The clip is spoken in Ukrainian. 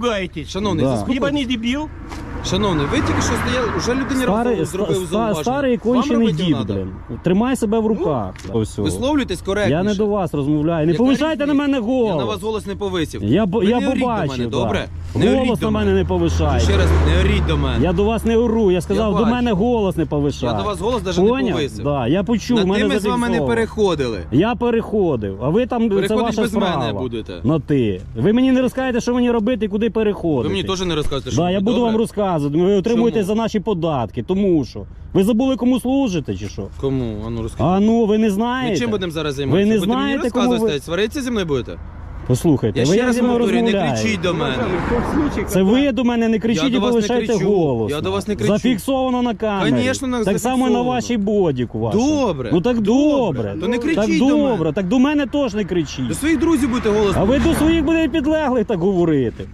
ругаетесь? Шановний, Да. Не дебіл? Шановний, ви тільки що стояли, вже людині Старий, разом зробив ста- зауваження. старий Вам кончений робити дід, надо? блин. Тримай себе в руках. Ось цього. Висловлюйтесь коректніше. Я не до вас розмовляю. Не Яка повишайте на різниця? мене голос. Я на вас голос не повисів. Я, бо- Ви я не оріть до побачив. мене, да. добре? Не оріть Голос до на мене не повишайте. Ще раз, не оріть до мене. Я до вас не ору, я сказав, Я до бачу. мене голос не повишай. Я до вас голос навіть не повисив. Да, я почув, На мене ти ми з вами не зафіксовано. переходили. Я переходив, а ви там це Переходить ваша без справа. мене будете. На ти. Ви мені не розкажете, що мені робити і куди переходити. Ви мені теж не розказуєте, що Да, я ви, буду добре? вам розказувати. Ви отримуєте Чому? за наші податки, тому що. Ви забули, кому служите чи що? Кому? А ну розкажіть. А ну, ви не Ми знаєте. чим будемо зараз займатися? Ви не знаєте, кому ви- стоять? сваритися зі мною будете? Послухайте, Я ви ще як раз зі мною повторюю, не розмовляєте? кричіть до мене. в том случае, Це ви до мене не кричіть Я і до вас не повишайте кричу. голос. Я до вас не кричу. Зафіксовано на камері. Конечно, на- так само на зафіксовано. вашій бодіку вашому. Добре. Ну так добре. Добре. То не кричіть так до добре, так до мене теж не кричіть. До своїх друзів будете голос А ви до своїх буде підлеглих так говорити.